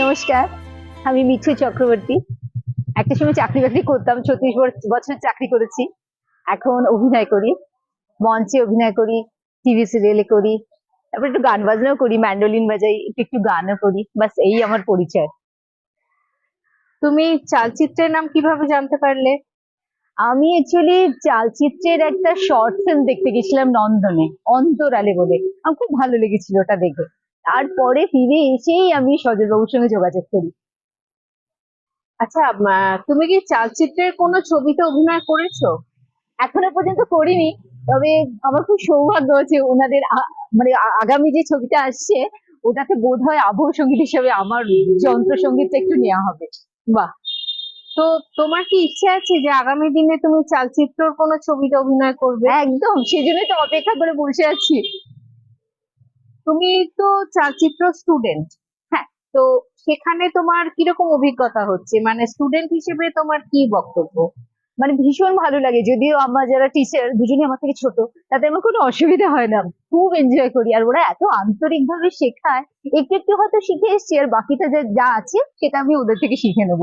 নমস্কার, আমি মিঠু চক্রবর্তী। একটা সময় চাকরি বাকরি করতাম ছত্রিশ বছর চাকরি করেছি। এখন অভিনয় করি, মঞ্চে অভিনয় করি, টিভি সিরিয়ালে করি, তারপর একটু গান বাজনাও করি ম্যান্ডোলিন বাজাই, একটু একটু গানও করি, বাস এই আমার পরিচয়। তুমি চালচিত্রের নাম কীভাবে জানতে পারলে? আমি অ্যাকচুয়ালি চালচিত্রের একটা শর্ট ফিল্ম দেখতে গেছিলাম নন্দনে, অন্তরালে বলে। আমার খুব ভালো লেগেছিল ওটা দেখে। তারপরে ফিরে এসেই আমি সজল বাবুর সঙ্গে যোগাযোগ করি। আচ্ছা তুমি কি চালচিত্রের কোনো ছবিতে অভিনয় করেছ? এখনও পর্যন্ত করিনি, তবে আমার খুব সৌভাগ্য আছে ওনাদের মানে আগামী যে ছবিটা আসছে ওটাতে বোধ হয় আবহ সংগীত হিসেবে আমার যন্ত্র সঙ্গীতটা একটু নেওয়া হবে। বাহ! তো তোমার কি ইচ্ছে আছে যে আগামী দিনে তুমি চালচিত্রর কোনো ছবিতে অভিনয় করবে? একদম, সেজন্যই তো অপেক্ষা করে বসে আছি। তুমি তো চালচিত্র স্টুডেন্ট হ্যাঁ। তো সেখানে তোমার কীরকম অভিজ্ঞতা হচ্ছে? মানে স্টুডেন্ট হিসেবে তোমার কি বক্তব্য? মানে ভীষণ ভালো লাগে, যদিও আমার যারা টিচার দুজনই আমার থেকে ছোট, তাতে আমার কোনো অসুবিধা হয় না। খুব এনজয় করি, আর ওরা এত আন্তরিক ভাবে শেখায়, একটু একটু হয়তো শিখে এসছি, আর বাকিটা যা যা আছে, সেটা আমি ওদের থেকে শিখে নেব।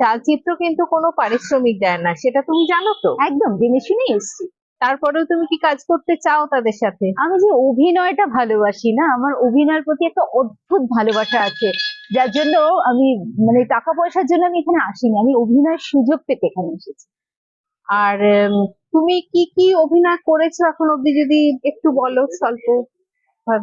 চালচিত্র কিন্তু কোনো পারিশ্রমিক দেয় না, সেটা তুমি জানো তো? একদম জেনে শুনে এসছি। তারপরেও তুমি কি কাজ করতে চাও তাদের সাথে? আমি যে অভিনয়টা ভালোবাসি না আমার অভিনয়ের প্রতি একটা অদ্ভুত ভালোবাসা আছে যার জন্য আমি মানে টাকা পয়সার জন্য আমি এখানে আসিনি আমি অভিনয়ের সুযোগ পেতে এখানে এসেছি। আর তুমি কি কি অভিনয় করেছ এখন অব্দি যদি একটু বলো স্বল্প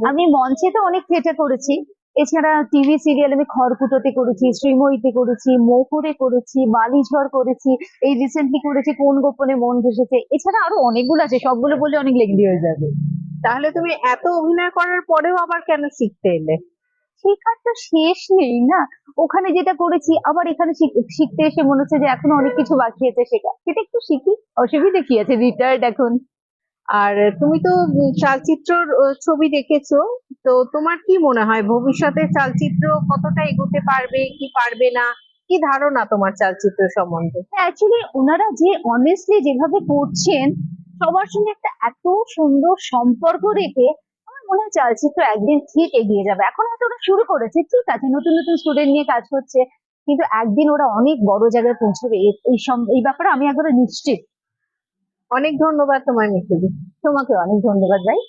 আমি মঞ্চে তো অনেক থিয়েটার করেছি এছাড়া টিভি সিরিয়াল আমি খড়কুটোতে করেছি শ্রীময়ীতে করেছি মকুরে করেছি বালিঝড় করেছি এই রিসেন্টলি করেছি কোন গোপনে মন ভেসেছে এছাড়া আরও অনেকগুলো আছে সবগুলো বললে অনেক লেগদি হয়ে যাবে। তাহলে তুমি এত অভিনয় করার পরেও আবার কেন শিখতে এলে? শেখার তো শেষ নেই না? ওখানে যেটা করেছি আবার এখানে শিখ- শিখতে এসে মনে হচ্ছে যে এখনও অনেক কিছু বাকি আছে শেখা সেটা একটু শিখি অসুবিধা কি আছে? রিটায়ার্ড এখন। আর তুমি তো চালচিত্রর ছবি দেখেছ, তো তোমার কি মনে হয়, ভবিষ্যতে চালচিত্র কতটা এগোতে পারবে, কি পারবে না? কি ধারণা তোমার চালচিত্র সম্বন্ধে? অ্যাকচুয়ালি ওনারা যে অনেস্টলি যেভাবে করছেন, সবার সঙ্গে একটা এত সুন্দর সম্পর্ক রেখে আমার মনে হয় চালচিত্র একদিন ঠিক এগিয়ে যাবে। এখন হয়তো ওরা শুরু করেছে, ঠিক আছে, নতুন নতুন স্টুডেন্ট নিয়ে কাজ করছে, কিন্তু একদিন ওরা অনেক বড় জায়গায় পৌঁছবে এই- এই ব্যাপারে আমি একবারে নিশ্চিত। অনেক ধন্যবাদ তোমার মিঠুলি তোমাকে অনেক ধন্যবাদ ভাই।